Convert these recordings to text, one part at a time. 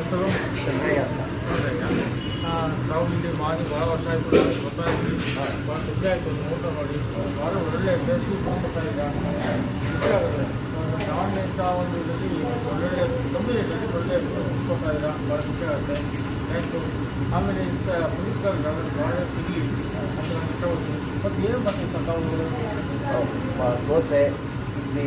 ಹೆಸರು? ಚೆನ್ನಯ್ಯ. ಅಂತ ಆ, ನಾವು ಇಲ್ಲಿ ಮಾಡಿ ಭಾಳ ವರ್ಷ ಆಯಿತು ಗೊತ್ತಾಯ್ತು ಭಾಳ ಖುಷಿ ಆಯಿತು ಊಟ ಮಾಡಿ. ಭಾಳ ಒಳ್ಳೆ ಟೇಸ್ಟಿ ಕೊಡ್ತಾ ಈಗ. ಖುಷಿ ಆಗುತ್ತೆ. ಇಂಥ ಒಂದು ಇದರಲ್ಲಿ ಒಳ್ಳೊಳ್ಳೆ ಕಮ್ಮಿ ರೇಟಲ್ಲಿ ಒಳ್ಳೆ ಫುಡ್ ಕೊಡ್ತಾ ಇದ್ದ ಭಾಳ ಖುಷಿ ಆಗುತ್ತೆ. ಆಯಿತು ಆಮೇಲೆ ಇಂಥ ಪುನೀತ್ಕರ್ ಭಾಳ ಸಿಗಲಿ. ಅಂತ ಇಷ್ಟ ಇಷ್ಟಪಡ್ತೀನಿ ಮತ್ತು ಏನು ಬರ್ತೀವಿ ಸರ್ ತಾವು? ದೋಸೆ ಇಡ್ಲಿ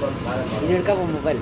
मोबाईल